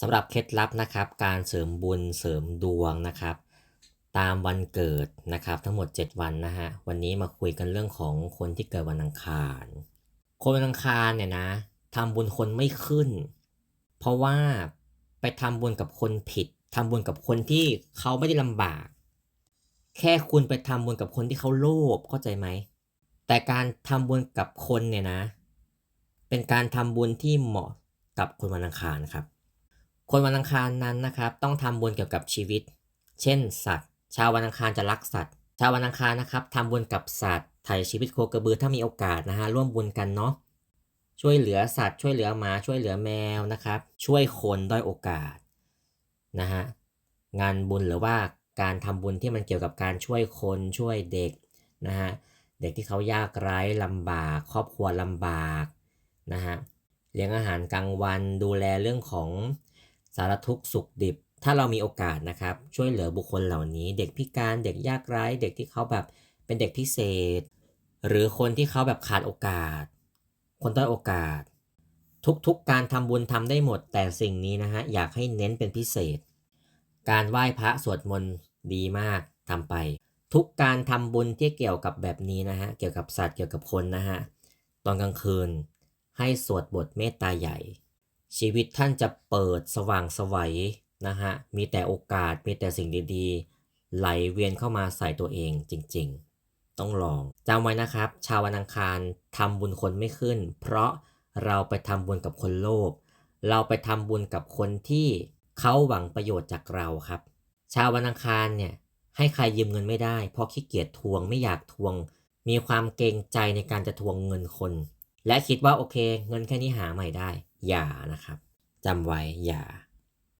สำหรับเคล็ดลับนะครับการเสริมบุญเสริมดวงนะครับ ตามวันเกิดนะครับทั้งหมด 7 วันนะฮะวันนี้มาคุยกันเรื่องของคนที่เกิดวันอังคาร คนวันอังคารเนี่ยนะทำบุญคนไม่ขึ้น เพราะว่าไปทำบุญกับคนผิดทำบุญกับคนที่เขาไม่ได้ลำบาก แค่คุณไปทำบุญกับคนที่เขาโลภเข้าใจไหมแต่การทำบุญกับคนเนี่ยนะ เป็นการทำบุญที่เหมาะกับคนวันอังคารครับ คนวันอังคารนั้นนะครับ ต้องทำบุญเกี่ยวกับชีวิต เช่น สัตว์ ชาววันอังคารจะรักสัตว์ ชาววันอังคารนะครับทำบุญกับสัตว์ไถ่ชีวิตโคกระบือถ้ามีโอกาสนะฮะร่วมบุญกันเนาะช่วยเหลือสัตว์ช่วยเหลือหมาช่วยเหลือแมวนะครับ ช่วยคนด้อยโอกาสนะฮะงานบุญหรือว่าการทำบุญที่มันเกี่ยวกับการช่วยคนช่วยเด็กนะฮะเด็กที่เขายากไร้ลำบาก ครอบครัวลำบากนะฮะเลี้ยงอาหารกลางวันดูแลเรื่องของ สารทุกสุขดิบ ถ้าเรามีโอกาสนะครับ ช่วยเหลือบุคคลเหล่านี้ เด็กพิการเด็กยากไร้ เด็กที่เขาแบบเป็นเด็กพิเศษ หรือคนที่เขาแบบขาดโอกาส คนด้อยโอกาส ทุกๆการทำบุญทำได้หมด แต่สิ่งนี้นะฮะอยากให้เน้นเป็นพิเศษ การไหว้พระสวดมนต์ดีมากทำไป ทุกการทำบุญที่เกี่ยวกับแบบนี้นะฮะเกี่ยวกับสัตว์เกี่ยวกับคนนะฮะตอนกลางคืนให้สวดบทเมตตาใหญ่ ชีวิตท่านจะเปิดสว่างสวัยนะฮะ มีแต่โอกาส มีแต่สิ่งดีๆ ไหลเวียนเข้ามาใส่ตัวเองจริงๆ ต้องลองจำไว้นะครับ ชาววันอังคารทำบุญคนไม่ขึ้น เพราะเราไปทำบุญกับคนโลภ เราไปทำบุญกับคนที่เขาหวังประโยชน์จากเราครับ ชาววันอังคารเนี่ยให้ใครยืมเงินไม่ได้ เพราะขี้เกียจทวงไม่อยากทวง มีความเกรงใจในการจะทวงเงินคน และคิดว่าโอเค เงินแค่นี้หาใหม่ได้ อย่านะครับจำไว้อย่า